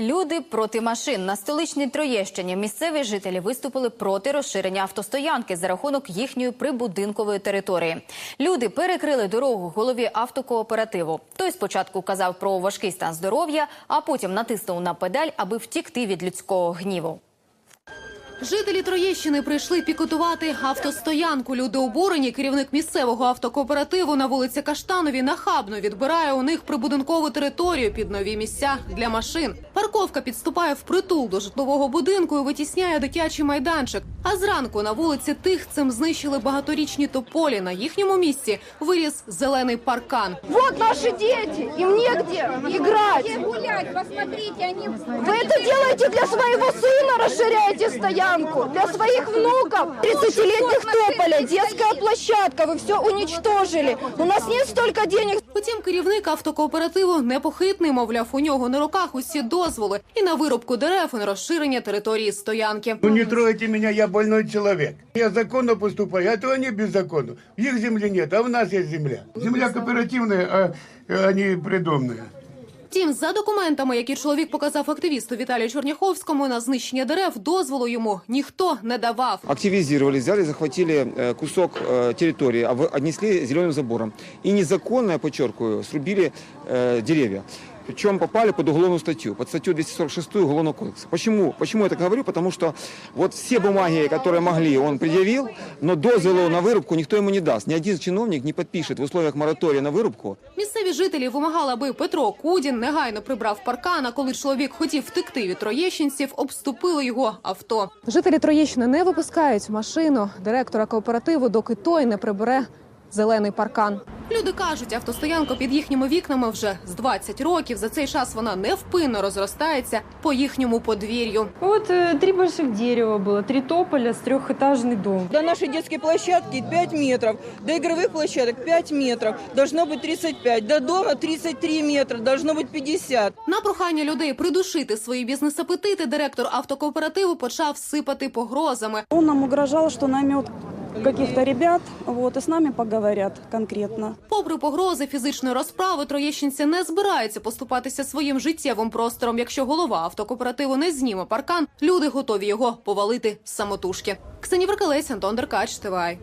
Люди проти машин на столичній Троєщині. Місцеві жителі виступили проти розширення автостоянки за рахунок їхньої прибудинкової території. Люди перекрили дорогу голові автокооперативу. Той спочатку казав про важкий стан здоров'я, а потім натиснув на педаль, аби втікти від людського гніву. Жителі Троєщини прийшли пікетувати автостоянку. Люди обурені. Керівник місцевого автокооперативу на вулиці Каштанові нахабно відбирає у них прибудинкову територію під нові місця для машин. Парковка підступає впритул до житлового будинку і витісняє дитячий майданчик. А зранку на вулиці Тихцем знищили багаторічні тополі. На їхньому місці виріс зелений паркан. Вот наши дети, им негде играть. Где гулять? Посмотрите, они... Вы это делаете для своего сына, расширяете стоянку, для своих внуков. 30-летних тополя, детская площадка, вы все уничтожили. У нас нет столько денег. Утім, керівник автокооперативу непохитний, мовляв, у нього на руках усі дозволи і на вирубку дерев, і на розширення території стоянки. Ну не трогайте меня, я больной человек. Я законно поступаю, а то они беззаконно. В их земли нет, а у нас есть земля. Земля кооперативная, а, а не придомная. Втім, за документами, які чоловік показав активісту Віталію Чорняховському на знищення дерев, дозволу йому ніхто не давав. активизировались, взяли, захватили э, кусок э, территории, а вы- отнесли зеленым забором. И незаконно, я подчеркиваю, срубили э, деревья. Причем попали под уголовную статью, под статью 246 Уголовного кодекса. Почему? Почему я так говорю? Потому что вот все бумаги, которые могли, он предъявил, но дозволу на вырубку никто ему не даст. Ни один чиновник не подпишет в условиях моратория на вырубку Місцеві жителі вимагали, аби Петро Кудін негайно прибрав паркан, а коли чоловік хотів втекти від троєщинців, обступили його авто. Жителі Троєщини не випускають машину директора кооперативу, доки той не прибере зелений паркан. Люди кажуть, автостоянка під їхніми вікнами вже з 20 років. За цей час вона невпинно розростається по їхньому подвір'ю. Вот э, три больших дерева было, три тополя с трехэтажный дом. До нашей детской площадки 5 метров, до игровых площадок 5 метров, должно быть 35, до дома 33 метра, должно быть 50. На прохання людей придушити свої бізнес-апетити директор автокооперативу почав сипати погрозами. Он нам угрожал, что наймет каких-то ребят, вот, и с нами поговорят конкретно. Попри погрози фізичної розправи, троєщинці не збираються поступатися своїм життєвим простором. Якщо голова автокооперативу не зніме паркан, люди готові його повалити самотужки. Ксенія Веркалець, Антон Деркач, ТВАЙ.